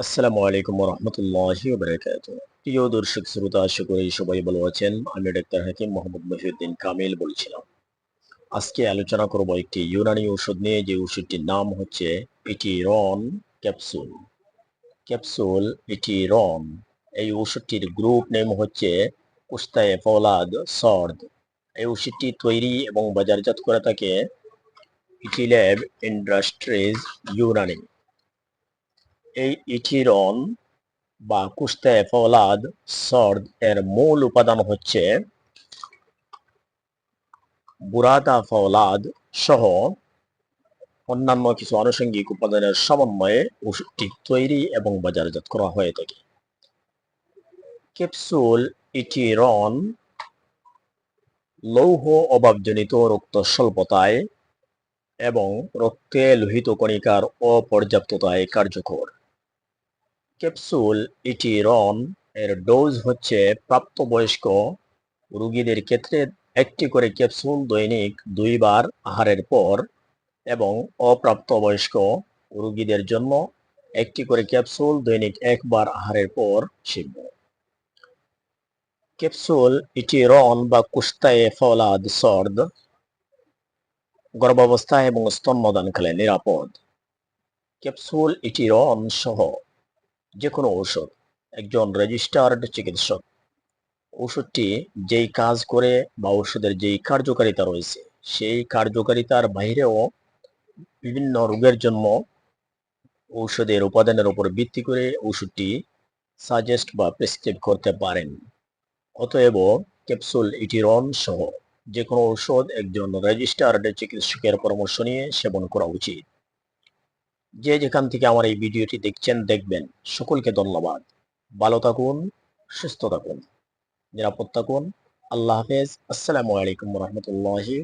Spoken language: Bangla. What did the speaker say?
আসসালামু আলাইকুম রহমতুল্লাহি বারাকাত প্রিয় দর্শক, শ্রোতা আশা করি সবাই ভালো আছেন। আমি ডাক্তার হাকিম মোহাম্মদ মহিউদ্দিন কামিল বলছিলাম। আজকে আলোচনা করব একটি ইউনানি ওষুধ নিয়ে। যে ওষুধটির নাম হচ্ছে ইটিরন ক্যাপসুল। ক্যাপসুল ইটিরন এই ওষুধটির গ্রুপ নেম হচ্ছে কুস্তায়ে ফলাদ সর্দ। এই ওষুধটি তৈরি এবং বাজারজাত করে থাকে ইটিল্যাব ইন্ডাস্ট্রিজ ইউনানি। এই ইথিরন বা কুস্তায় ফলাদ সর্দ এর মূল উপাদান হচ্ছে বুরাদা ফলাদ সহ অন্যান্য কিছু আনুষঙ্গিক উপাদানের সমন্বয়ে ওষুধটি তৈরি এবং বাজারজাত করা হয়ে থাকে। ক্যাপসুল ইটিরন লৌহ অভাবজনিত রক্ত স্বল্পতায় এবং রক্তে লোহিত কণিকার অপর্যাপ্ততায় কার্যকর। ক্যাপসুল ইটিরন এর ডোজ হচ্ছে প্রাপ্তবয়স্ক রোগীদের ক্ষেত্রে একটি করে ক্যাপসুল দৈনিক দুইবার আহারের পর এবং অপ্রাপ্তবয়স্ক রোগীদের জন্য একটি করে ক্যাপসুল দৈনিক একবার আহারের পর সেব্য ক্যাপসুল ইটিরন বা কুস্তায়ে ফলাদ সর্দ গর্ভাবস্থা এবং স্তন্যদানকালে নিরাপদ। ক্যাপসুল ইটিরন সহ যে কোনো ঔষধ, একজন রেজিস্টার্ড চিকিৎসক। ওষুধটি যেই কাজ করে বা ওষুধের যেই কার্যকারিতা রয়েছে, সেই কার্যকারিতার বাইরেও বিভিন্ন রোগের জন্য ঔষধের উপাদানের উপর ভিত্তি করে ওষুধটি সাজেস্ট বা প্রেসক্রাইব করতে পারেন। অতএব ক্যাপসুল ইটিরন সহ যে কোনো ঔষধ একজন রেজিস্টার্ড চিকিৎসকের পরামর্শ নিয়ে সেবন করা উচিত। যে যেখান থেকে আমার এই ভিডিওটি দেখছেন, দেখবেন। সকলকে ধন্যবাদ। ভালো থাকুন, সুস্থ থাকুন, নিরাপদ থাকুন। আল্লাহ হাফেজ। আসসালামু আলাইকুম রহমতুল্লাহি